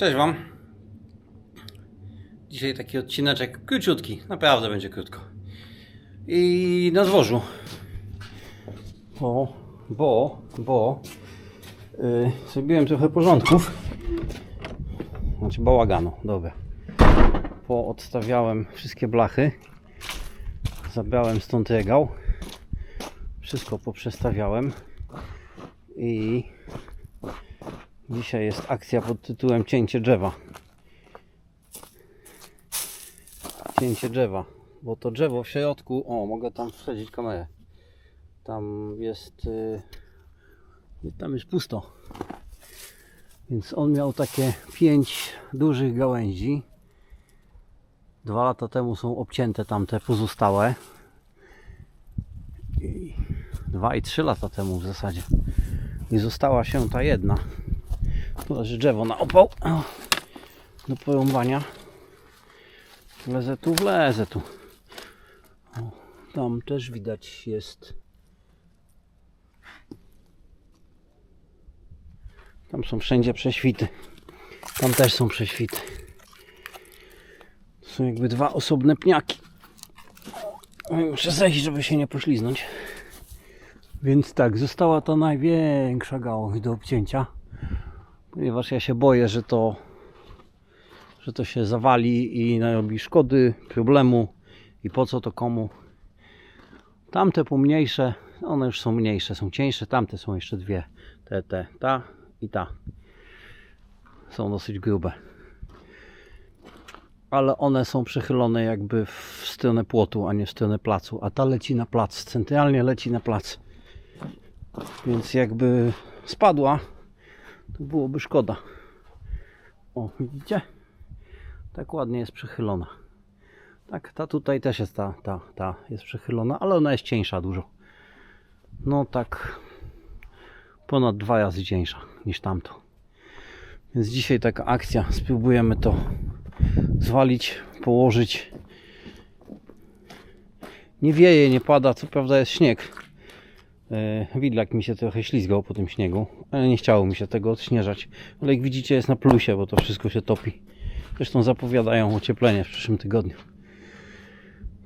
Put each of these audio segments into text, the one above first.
Cześć Wam. Dzisiaj taki odcineczek króciutki, naprawdę będzie krótko. I na dworzu. Bo, bo, bo yy, zrobiłem trochę porządków. Znaczy bałaganu, dobra. Poodstawiałem wszystkie blachy. Zabrałem stąd regał. Wszystko poprzestawiałem. I Dzisiaj jest akcja pod tytułem Cięcie drzewa. Cięcie drzewa. Bo to drzewo w środku. O, mogę tam wsadzić kamerę. Tam jest. Yy, tam jest pusto. Więc on miał takie pięć dużych gałęzi. Dwa lata temu są obcięte tamte pozostałe. Dwa i trzy lata temu w zasadzie. I została się ta jedna. Leży drzewo na opał. Do porąbania. Wlezę tu, wlezę tu. O, tam też widać jest. Tam są wszędzie prześwity. Tam też są prześwity. To są jakby dwa osobne pniaki. O, Muszę zejść, żeby się nie pośliznąć. Więc tak, została ta największa gałąź do obcięcia ponieważ ja się boję, że to, że to się zawali i narobi szkody, problemu i po co to komu. Tamte pomniejsze, one już są mniejsze, są cieńsze, tamte są jeszcze dwie, te, te, ta i ta. Są dosyć grube. Ale one są przechylone jakby w stronę płotu, a nie w stronę placu, a ta leci na plac, centralnie leci na plac. Więc jakby spadła, to byłoby szkoda. O, widzicie? Tak ładnie jest przechylona. Tak, ta tutaj też jest ta, ta, ta jest przechylona, ale ona jest cieńsza dużo. No tak ponad dwa razy cieńsza niż tamto. Więc dzisiaj taka akcja. Spróbujemy to zwalić, położyć. Nie wieje, nie pada, co prawda jest śnieg. E, Widlak mi się trochę ślizgał po tym śniegu, ale nie chciało mi się tego odśnieżać. Ale jak widzicie jest na plusie, bo to wszystko się topi. Zresztą zapowiadają ocieplenie w przyszłym tygodniu.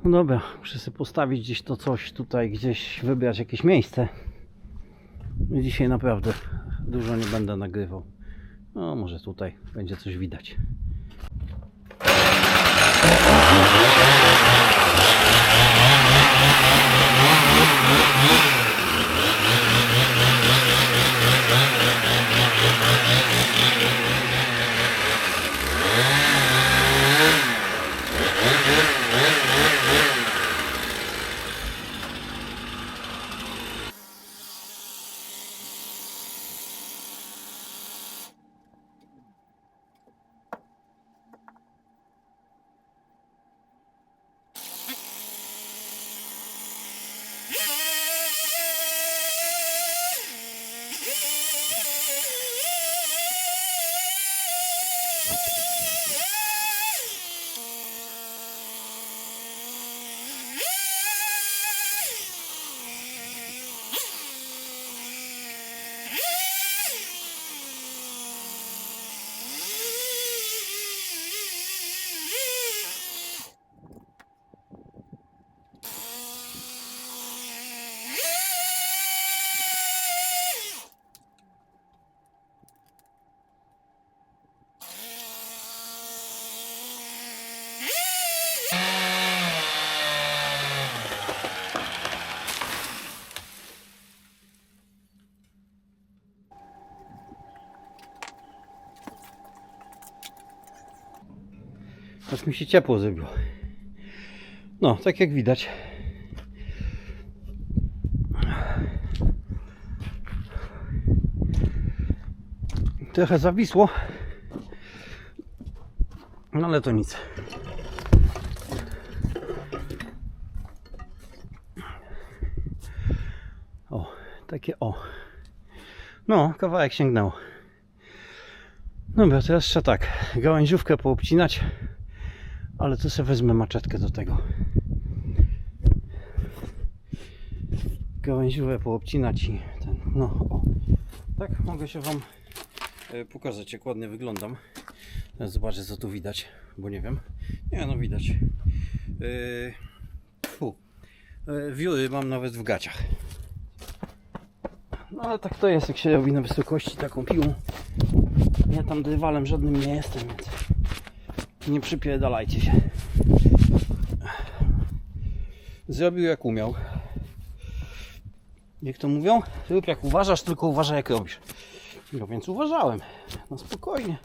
No dobra, muszę sobie postawić gdzieś to coś tutaj, gdzieś wybrać jakieś miejsce. No Dzisiaj naprawdę dużo nie będę nagrywał. No może tutaj będzie coś widać. Aż mi się ciepło zrobiło. No, tak jak widać. Trochę zawisło. No ale to nic. O, takie o. No, kawałek sięgnęło. Dobra, teraz trzeba tak, gałęziówkę poobcinać, ale to sobie wezmę maczetkę do tego. Gałęziówę poobcinać i ten, no o. Tak, mogę się Wam E, Pokażę Ci jak ładnie wyglądam. Zobaczę co tu widać, bo nie wiem. Nie no widać. Yy, wióry mam nawet w gaciach. No ale tak to jest jak się robi na wysokości taką piłą. Ja tam drywalem żadnym nie jestem, więc nie przypierdalajcie się. Zrobił jak umiał. Jak to mówią? Rób jak uważasz, tylko uważaj jak robisz. No więc uważałem. No spokojnie.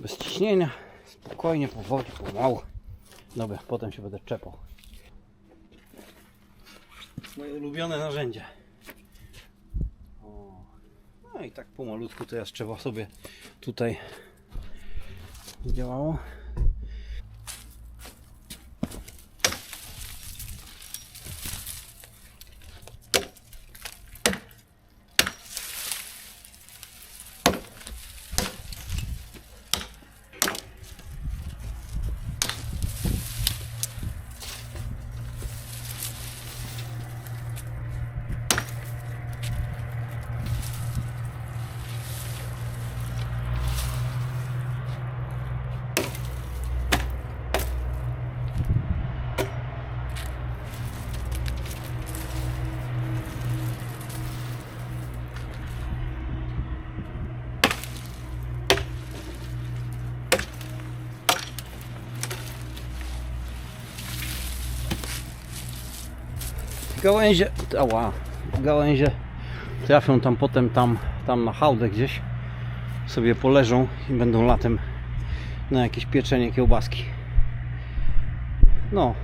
Bez ciśnienia. Spokojnie, powoli, pomału. Dobra, potem się będę czepał. Moje ulubione narzędzie. No i tak pomalutku teraz trzeba sobie tutaj działało. Gałęzie, ała, gałęzie trafią tam potem tam, tam na hałdę gdzieś sobie poleżą i będą latem na jakieś pieczenie kiełbaski. No.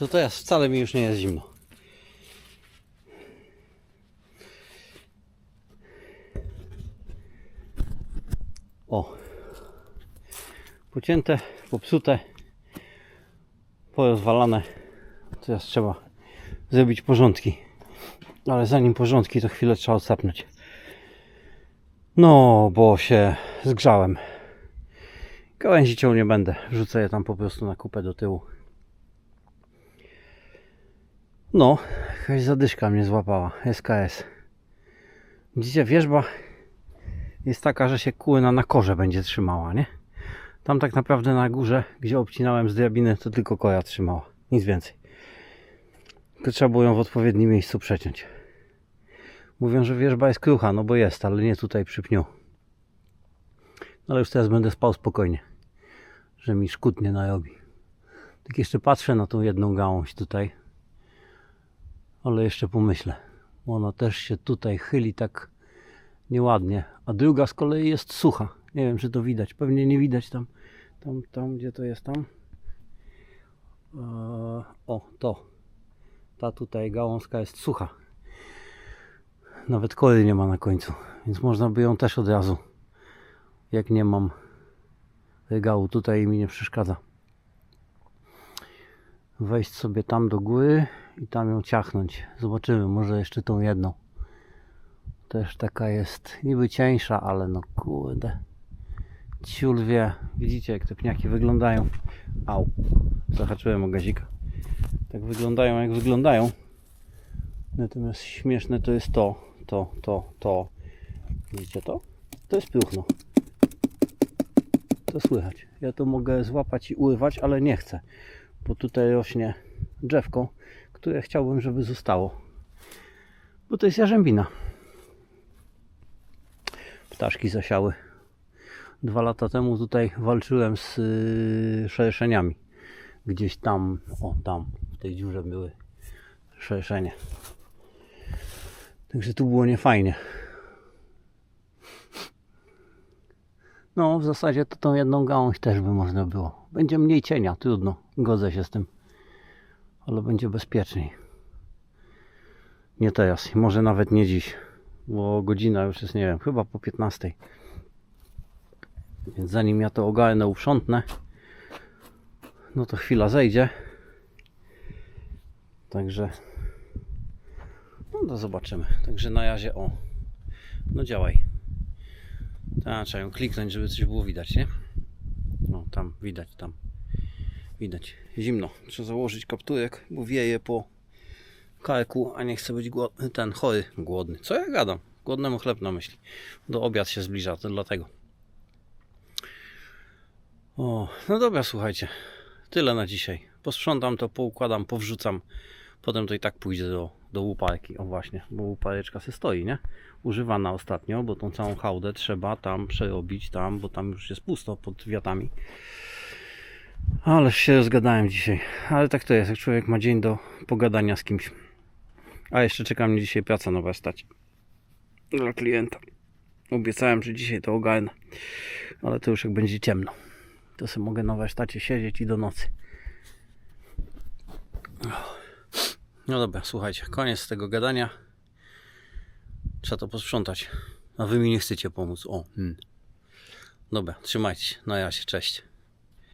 To teraz wcale mi już nie jest zimno. O. Pocięte, popsute, porozwalane. Teraz trzeba zrobić porządki. Ale zanim porządki, to chwilę trzeba odsapnąć. No, bo się zgrzałem. Gałęzi ciął nie będę. Wrzucę je tam po prostu na kupę do tyłu. No, jakaś zadyszka mnie złapała. SKS. Widzicie, wierzba jest taka, że się kłyna na korze będzie trzymała, nie? Tam tak naprawdę na górze, gdzie obcinałem z drabiny, to tylko koja trzymała. Nic więcej. Tylko trzeba było ją w odpowiednim miejscu przeciąć. Mówią, że wierzba jest krucha, no bo jest, ale nie tutaj przy pniu. No ale już teraz będę spał spokojnie, że mi szkód nie narobi. Tak jeszcze patrzę na tą jedną gałąź tutaj, ale jeszcze pomyślę, ona też się tutaj chyli tak nieładnie, a druga z kolei jest sucha. Nie wiem, czy to widać, pewnie nie widać tam, tam, tam gdzie to jest tam. Eee, o, to. Ta tutaj gałązka jest sucha. Nawet kory nie ma na końcu, więc można by ją też od razu, jak nie mam regału tutaj mi nie przeszkadza. Wejść sobie tam do góry i tam ją ciachnąć. Zobaczymy, może jeszcze tą jedną. Też taka jest niby cieńsza, ale no kurde. Ciul wie. Widzicie jak te pniaki wyglądają. Au. Zahaczyłem o gazika. Tak wyglądają jak wyglądają. Natomiast śmieszne to jest to, to, to, to. Widzicie to? To jest próchno. To słychać. Ja to mogę złapać i urywać, ale nie chcę. Bo tutaj rośnie drzewko, które chciałbym, żeby zostało. Bo to jest jarzębina. Ptaszki zasiały. Dwa lata temu tutaj walczyłem z yy, szerszeniami. Gdzieś tam, o tam, w tej dziurze były szerszenie. Także tu było niefajnie. No, w zasadzie to tą jedną gałąź też by można było. Będzie mniej cienia, trudno, godzę się z tym. Ale będzie bezpieczniej. Nie teraz, może nawet nie dziś, bo godzina już jest, nie wiem, chyba po 15. Więc zanim ja to ogarnę, uprzątnę, no to chwila zejdzie. Także, no to zobaczymy. Także na razie, o, no działaj. Tak, trzeba ją kliknąć, żeby coś było widać, nie? No, tam widać, tam. Widać. Zimno. Trzeba założyć kapturek, bo wieje po karku, a nie chcę być głodny, ten chory, głodny. Co ja gadam? Głodnemu chleb na myśli. Do obiad się zbliża, to dlatego. O, no dobra, słuchajcie. Tyle na dzisiaj. Posprzątam to, poukładam, powrzucam. Potem to i tak pójdzie do, do łuparki. O właśnie, bo łupareczka se stoi, nie? Używana ostatnio, bo tą całą hałdę trzeba tam przerobić, tam, bo tam już jest pusto pod wiatami. Ale się rozgadałem dzisiaj. Ale tak to jest, jak człowiek ma dzień do pogadania z kimś. A jeszcze czeka mnie dzisiaj praca na warsztacie. Dla klienta. Obiecałem, że dzisiaj to ogarnę. Ale to już jak będzie ciemno. To sobie mogę na warsztacie siedzieć i do nocy. No dobra, słuchajcie, koniec tego gadania. Trzeba to posprzątać. A wy mi nie chcecie pomóc. O, hmm. Dobra, trzymajcie się. No ja się, cześć.